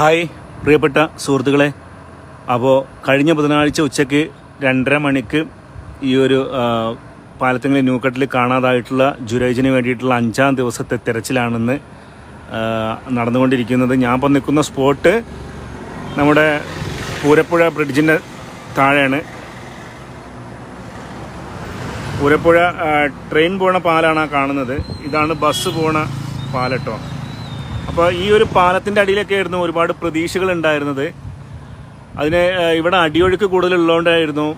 Hi പ്രിയപ്പെട്ട സുഹൃത്തുക്കളെ. അപ്പോൾ കഴിഞ്ഞ ബുധനാഴ്ച ഉച്ചയ്ക്ക് രണ്ടര മണിക്ക് ഈ ഒരു പാലത്തിങ്ങളിൽ ന്യൂക്കട്ടിൽ കാണാതായിട്ടുള്ള ജുരേജിന് വേണ്ടിയിട്ടുള്ള അഞ്ചാം ദിവസത്തെ തിരച്ചിലാണെന്ന് നടന്നുകൊണ്ടിരിക്കുന്നത്. ഞാൻ ഇപ്പോൾ നിൽക്കുന്ന സ്പോട്ട് നമ്മുടെ പൂരപ്പുഴ ബ്രിഡ്ജിന്റെ താഴെയാണ്. പൂരപ്പുഴ ട്രെയിൻ പോണ പാലാണ് കാണുന്നത്. ഇതാണ് ബസ് പോണ പാലട്ടോ. അപ്പോൾ ഈ ഒരു പാലത്തിന്റെ അടിയിലൊക്കെ ആയിരുന്നു ഒരുപാട് പ്രതീക്ഷകൾ ഉണ്ടായിരുന്നത്. അതിന് ഇവിടെ അടിയൊഴുക്ക് കൂടുതലുള്ളതുകൊണ്ടായിരുന്നു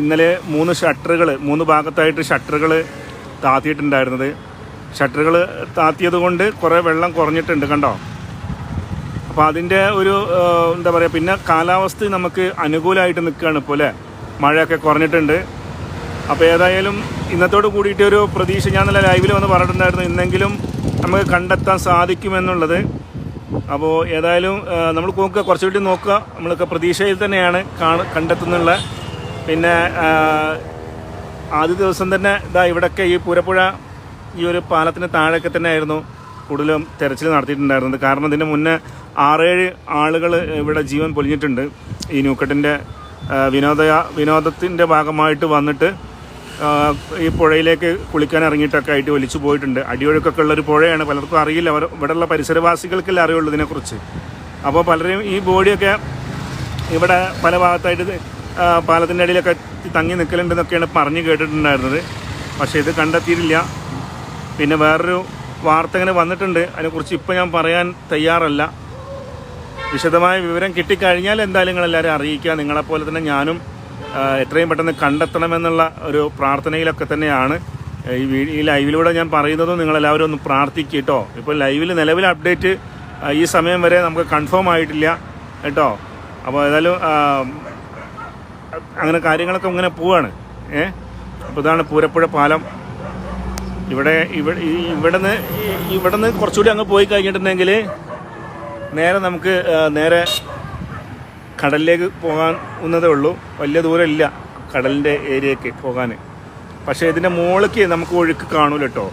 ഇന്നലെ മൂന്ന് ഷട്ടറുകൾ മൂന്ന് ഭാഗത്തായിട്ട് ഷട്ടറുകൾ താത്തിയിട്ടുണ്ടായിരുന്നത്. ഷട്ടറുകൾ താത്തിയത് കൊണ്ട് കുറേ വെള്ളം കുറഞ്ഞിട്ടുണ്ട് കണ്ടോ? അപ്പോൾ അതിന്റെ ഒരു എന്താ പറയുക പിന്നെ കാലാവസ്ഥ നമുക്ക് അനുകൂലമായിട്ട് നിൽക്കുകയാണ് ഇപ്പോൾ അല്ലേ? മഴയൊക്കെ കുറഞ്ഞിട്ടുണ്ട്. അപ്പോൾ ഏതായാലും ഇന്നത്തോട് കൂടിയിട്ട് ഒരു പ്രതീക്ഷ. ഞാൻ നല്ല ലൈവിൽ വന്ന് പറഞ്ഞിട്ടുണ്ടായിരുന്നു ഇന്നെങ്കിലും നമുക്ക് കണ്ടെത്താൻ സാധിക്കുമെന്നുള്ളത്. അപ്പോൾ ഏതായാലും നമ്മൾ നോക്കുക കുറച്ചുകൂടി നോക്കുക. നമ്മളൊക്കെ പ്രതീക്ഷയിൽ തന്നെയാണ് കാണ കണ്ടെത്തുന്നുള്ള. പിന്നെ ആദ്യ ദിവസം തന്നെ ഇതാ ഇവിടെയൊക്കെ ഈ പൂരപ്പുഴ ഈ ഒരു പാലത്തിന് താഴെയൊക്കെ തന്നെ ആയിരുന്നു കൂടുതലും തെരച്ചിൽ നടത്തിയിട്ടുണ്ടായിരുന്നത്. കാരണം ഇതിന് മുന്നേ ആറേഴ് ആളുകൾ ഇവിടെ ജീവൻ പൊലിഞ്ഞിട്ടുണ്ട്. ഈ ന്യൂക്കട്ടിന്റെ വിനോദ വിനോദത്തിന്റെ ഭാഗമായിട്ട് വന്നിട്ട് ഈ പുഴയിലേക്ക് കുളിക്കാൻ ഇറങ്ങിയിട്ടൊക്കെ ആയിട്ട് ഒലിച്ചു പോയിട്ടുണ്ട്. അടിയൊഴുക്കൊക്കെ ഉള്ളൊരു പുഴയാണ്. പലർക്കും അറിയില്ല. അവർ ഇവിടെയുള്ള പരിസരവാസികൾക്കല്ലേ അറിയുള്ളൂ ഇതിനെക്കുറിച്ച്. അപ്പോൾ പലരും ഈ ബോഡിയൊക്കെ ഇവിടെ പല ഭാഗത്തായിട്ട് പാലത്തിന്റെ അടിയിലൊക്കെ തങ്ങി നിൽക്കലുണ്ടെന്നൊക്കെയാണ് പറഞ്ഞ് കേട്ടിട്ടുണ്ടായിരുന്നത്. പക്ഷേ ഇത് കണ്ടെത്തിയിട്ടില്ല. പിന്നെ വേറൊരു വാർത്ത ഇങ്ങനെ വന്നിട്ടുണ്ട്. അതിനെക്കുറിച്ച് ഇപ്പോൾ ഞാൻ പറയാൻ തയ്യാറല്ല. വിശദമായ വിവരം കിട്ടിക്കഴിഞ്ഞാൽ എന്തായാലും നിങ്ങളെല്ലാവരും അറിയിക്കുക. നിങ്ങളെപ്പോലെ തന്നെ ഞാനും എത്രയും പെട്ടെന്ന് കണ്ടെത്തണമെന്നുള്ള ഒരു പ്രാർത്ഥനയിലൊക്കെ തന്നെയാണ്. ഈ ഈ ലൈവിലൂടെ ഞാൻ പറയുന്നതും നിങ്ങളെല്ലാവരും ഒന്ന് പ്രാർത്ഥിക്കുക കേട്ടോ ഇപ്പോൾ ലൈവിൽ നിലവിൽ അപ്ഡേറ്റ് ഈ സമയം വരെ നമുക്ക് കൺഫേം ആയിട്ടില്ല കേട്ടോ. അപ്പോൾ ഏതായാലും അങ്ങനെ കാര്യങ്ങളൊക്കെ ഇങ്ങനെ പോവാണ്. ഏ? അപ്പോൾ ഇതാണ് പൂരപ്പുഴ പാലം. ഇവിടെ ഇവിടെ ഇവിടെ നിന്ന് ഇവിടെ നിന്ന് കുറച്ചുകൂടി അങ്ങ് പോയി കഴിഞ്ഞിട്ടുണ്ടെങ്കിൽ നേരെ നമുക്ക് നേരെ കടലിലേക്ക് പോകാൻ ഉന്നതേ ഉള്ളൂ. വലിയ ദൂരമില്ല കടലിന്റെ ഏരിയയ്ക്ക് പോകാൻ. പക്ഷേ ഇതിന്റെ മുകളിലേക്ക് നമുക്ക് ഒഴുക്ക് കാണൂല കേട്ടോ.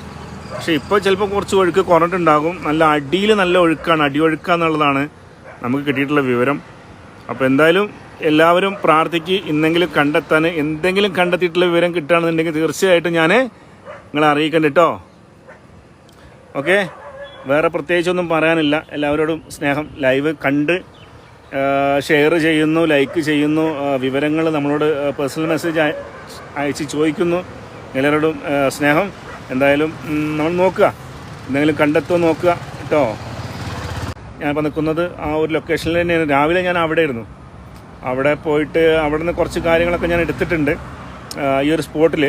പക്ഷേ ഇപ്പോൾ ചിലപ്പോൾ കുറച്ച് ഒഴുക്ക് കുറഞ്ഞിട്ടുണ്ടാകും നല്ല അടിയിൽ നല്ല ഒഴുക്കാണ്. അടിയൊഴുക്കുക എന്നുള്ളതാണ് നമുക്ക് കിട്ടിയിട്ടുള്ള വിവരം. അപ്പോൾ എന്തായാലും എല്ലാവരും പ്രാർത്ഥിക്ക്. ഇന്നെങ്കിലും കണ്ടെത്താൻ എന്തെങ്കിലും കണ്ടെത്തിയിട്ടുള്ള വിവരം കിട്ടുകയാണെന്നുണ്ടെങ്കിൽ തീർച്ചയായിട്ടും ഞാൻ നിങ്ങളെ അറിയിക്കണ്ട കേട്ടോ. ഓക്കെ? വേറെ പ്രത്യേകിച്ചൊന്നും പറയാനില്ല. എല്ലാവരോടും സ്നേഹം. ലൈവ് കണ്ട് ഷെയർ ചെയ്യുന്നു ലൈക്ക് ചെയ്യുന്നു വിവരങ്ങൾ നമ്മളോട് പേഴ്സണൽ മെസ്സേജ് അയച്ച് ചോദിക്കുന്നു എല്ലാവരോടും സ്നേഹം. എന്തായാലും നമ്മൾ നോക്കുക. എന്തെങ്കിലും കണ്ടെത്തുമോ നോക്കുക കേട്ടോ. ഞാനിപ്പോൾ നിൽക്കുന്നത് ആ ഒരു ലൊക്കേഷനിൽ തന്നെയാണ്. രാവിലെ ഞാൻ അവിടെ ആയിരുന്നു. അവിടെ പോയിട്ട് അവിടെ നിന്ന് കുറച്ച് കാര്യങ്ങളൊക്കെ ഞാൻ എടുത്തിട്ടുണ്ട്. ഈ ഒരു സ്പോട്ടിൽ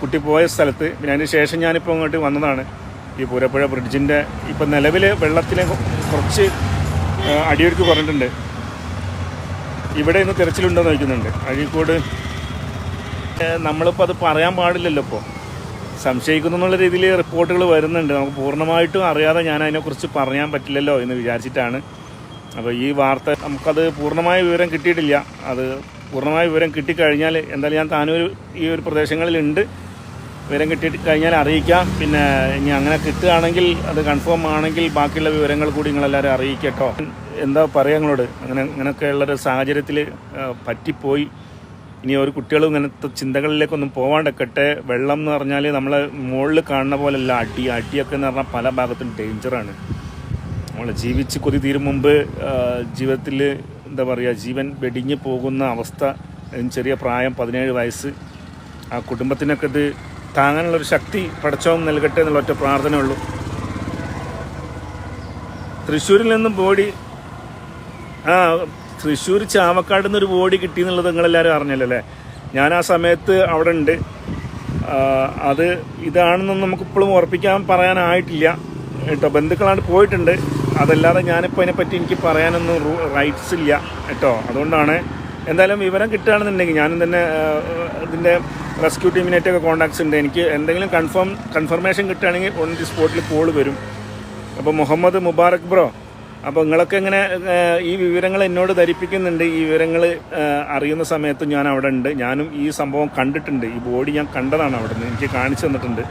കുട്ടി പോയ സ്ഥലത്ത്. പിന്നെ അതിന് ശേഷം ഞാനിപ്പോൾ അങ്ങോട്ട് വന്നതാണ്. ഈ പൂരപ്പുഴ ബ്രിഡ്ജിന്റെ ഇപ്പം നിലവിൽ വെള്ളത്തിന് കുറച്ച് അടിയൊഴുക്ക് കുറഞ്ഞിട്ടുണ്ട് ഇവിടെ ഇന്ന് തിരച്ചിലുണ്ടോ എന്ന് ചോദിക്കുന്നുണ്ട് അഴീക്കോട് നമ്മളിപ്പോൾ അത് പറയാൻ പാടില്ലല്ലോ ഇപ്പോൾ സംശയിക്കുന്നു എന്നുള്ള രീതിയിൽ റിപ്പോർട്ടുകൾ വരുന്നുണ്ട്. നമുക്ക് പൂർണമായിട്ടും അറിയാതെ ഞാൻ അതിനെക്കുറിച്ച് പറയാൻ പറ്റില്ലല്ലോ എന്ന് വിചാരിച്ചിട്ടാണ്. അപ്പോൾ ഈ വാർത്ത നമുക്കത് പൂർണമായ വിവരം കിട്ടിയിട്ടില്ല. അത് പൂർണമായ വിവരം കിട്ടിക്കഴിഞ്ഞാൽ എന്തായാലും ഞാൻ താനൊരു ഈ ഒരു പ്രദേശങ്ങളിലുണ്ട്. വിവരം കിട്ടി കഴിഞ്ഞാൽ അറിയിക്കാം. പിന്നെ ഇനി അങ്ങനെ കിട്ടുകയാണെങ്കിൽ അത് കൺഫേം ആണെങ്കിൽ ബാക്കിയുള്ള വിവരങ്ങൾ കൂടി നിങ്ങളെല്ലാവരും അറിയിക്കട്ടോ എന്താ പറയുക നിങ്ങളോട്? അങ്ങനെ ഇങ്ങനെയൊക്കെയുള്ളൊരു സാഹചര്യത്തിൽ പറ്റിപ്പോയി. ഇനി ഒരു കുട്ടികളും ഇങ്ങനത്തെ ചിന്തകളിലേക്കൊന്നും പോവാണ്ടൊക്കട്ടെ. വെള്ളം എന്ന് പറഞ്ഞാൽ നമ്മൾ മുകളിൽ കാണുന്ന പോലെയല്ല. അടി അടിയൊക്കെ എന്ന് പറഞ്ഞാൽ പല ഭാഗത്തും ഡേഞ്ചറാണ് നമ്മൾ ജീവിച്ച് കൊതി തീരും മുമ്പ് ജീവിതത്തിൽ എന്താ പറയുക ജീവൻ വെടിഞ്ഞു പോകുന്ന അവസ്ഥ ചെറിയ പ്രായം പതിനേഴ് വയസ്സ് ആ കുടുംബത്തിനൊക്കെ ഇത് താങ്ങാനുള്ളൊരു ശക്തി പടച്ചവും നൽകട്ടെ എന്നുള്ള ഒറ്റ പ്രാർത്ഥനയുള്ളൂ. തൃശ്ശൂരിൽ നിന്നും ബോഡി ആ തൃശ്ശൂർ ചാവക്കാട് നിന്നൊരു ബോഡി കിട്ടി എന്നുള്ളത് നിങ്ങളെല്ലാവരും അറിഞ്ഞല്ലോ അല്ലേ ഞാൻ ആ സമയത്ത് അവിടെ ഉണ്ട്. അത് ഇതാണെന്നൊന്നും നമുക്കിപ്പോഴും ഉറപ്പിക്കാൻ പറയാനായിട്ടില്ല. കേട്ടോ ബന്ധുക്കളാണ് പോയിട്ടുണ്ട്. അതല്ലാതെ ഞാനിപ്പോൾ അതിനെപ്പറ്റി എനിക്ക് പറയാനൊന്നും റൈറ്റ്സ് ഇല്ല. കേട്ടോ അതുകൊണ്ടാണ്. എന്തായാലും വിവരം കിട്ടുകയാണെന്നുണ്ടെങ്കിൽ ഞാനും തന്നെ ഇതിന്റെ റെസ്ക്യൂ ടീമിനായിട്ടൊക്കെ കോൺടാക്ട്സ് ഉണ്ട്. എനിക്ക് എന്തെങ്കിലും കൺഫേം കൺഫർമേഷൻ കിട്ടുകയാണെങ്കിൽ ഓൺ ദി സ്പോട്ടിൽ കോൾ വരും. അപ്പോൾ മുഹമ്മദ് മുബാറക് ബ്രോ അപ്പോൾ നിങ്ങളൊക്കെ ഇങ്ങനെ ഈ വിവരങ്ങൾ എന്നോട് ധരിപ്പിക്കുന്നുണ്ട്? ഈ വിവരങ്ങൾ അറിയുന്ന സമയത്ത് ഞാൻ അവിടെ ഉണ്ട്. ഞാനും ഈ സംഭവം കണ്ടിട്ടുണ്ട്. ഈ ബോഡി ഞാൻ കണ്ടതാണ് അവിടെ നിന്ന് എനിക്ക് കാണിച്ചു തന്നിട്ടുണ്ട്.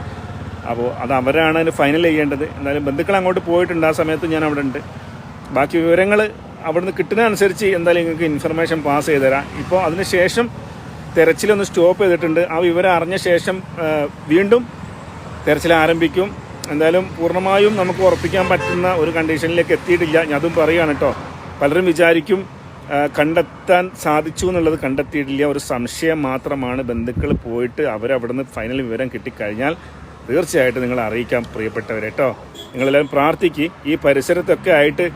അപ്പോൾ അത് അവരാണ് അതിന് ഫൈനൽ ചെയ്യേണ്ടത്. എന്തായാലും ബന്ധുക്കൾ അങ്ങോട്ട് പോയിട്ടുണ്ട്. ആ സമയത്ത് ഞാൻ അവിടെ ഉണ്ട്. ബാക്കി വിവരങ്ങൾ അവിടുന്ന് കിട്ടുന്നതനുസരിച്ച് എന്തായാലും നിങ്ങൾക്ക് ഇൻഫർമേഷൻ പാസ് ചെയ്തുതരാം. ഇപ്പോൾ അതിന് ശേഷം തെരച്ചിലൊന്ന് സ്റ്റോപ്പ് ചെയ്തിട്ടുണ്ട്. ആ വിവരം അറിഞ്ഞ ശേഷം വീണ്ടും തെരച്ചിൽ ആരംഭിക്കും. എന്തായാലും പൂർണമായും നമുക്ക് ഉറപ്പിക്കാൻ പറ്റുന്ന ഒരു കണ്ടീഷനിലേക്ക് എത്തിയിട്ടില്ല. ഞാൻ അതും പറയുകയാണ് കേട്ടോ. പലരും വിചാരിക്കും കണ്ടെത്താൻ സാധിച്ചു എന്നുള്ളത് കണ്ടെത്തിയിട്ടില്ല. ഒരു സംശയം മാത്രമാണ് ബന്ധുക്കൾ പോയിട്ട് അവരവിടെ നിന്ന് ഫൈനൽ വിവരം കിട്ടിക്കഴിഞ്ഞാൽ തീർച്ചയായിട്ടും നിങ്ങൾ അറിയിക്കാം പ്രിയപ്പെട്ടവരെ കേട്ടോ. നിങ്ങളെല്ലാവരും പ്രാർത്ഥിക്കുക ഈ പരിസരത്തൊക്കെ ആയിട്ട്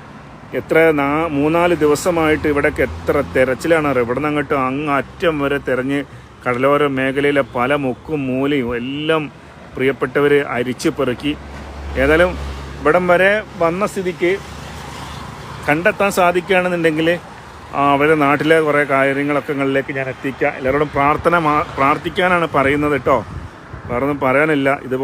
എത്ര നാ മൂന്നാൽ ദിവസമായിട്ട് ഇവിടെയൊക്കെ എത്ര തെരച്ചിലാണ് ഇവിടെ നിന്ന് അങ്ങോട്ട് അങ്ങ് അറ്റം വരെ തിരഞ്ഞ് കടലോര മേഖലയിലെ പല മുക്കും മൂലയും എല്ലാം പ്രിയപ്പെട്ടവർ അരിച്ചു പെറുക്കി. ഏതായാലും ഇവിടം വരെ വന്ന സ്ഥിതിക്ക് കണ്ടെത്താൻ സാധിക്കുകയാണെന്നുണ്ടെങ്കിൽ അവരുടെ നാട്ടിലെ കുറേ കാര്യങ്ങളൊക്കെ നിങ്ങളിലേക്ക് ഞാൻ എത്തിക്കാം. എല്ലാവരോടും പ്രാർത്ഥന പ്രാർത്ഥിക്കാനാണ് പറയുന്നത് കേട്ടോ. വേറൊന്നും പറയാനില്ല. ഇതുപോലെ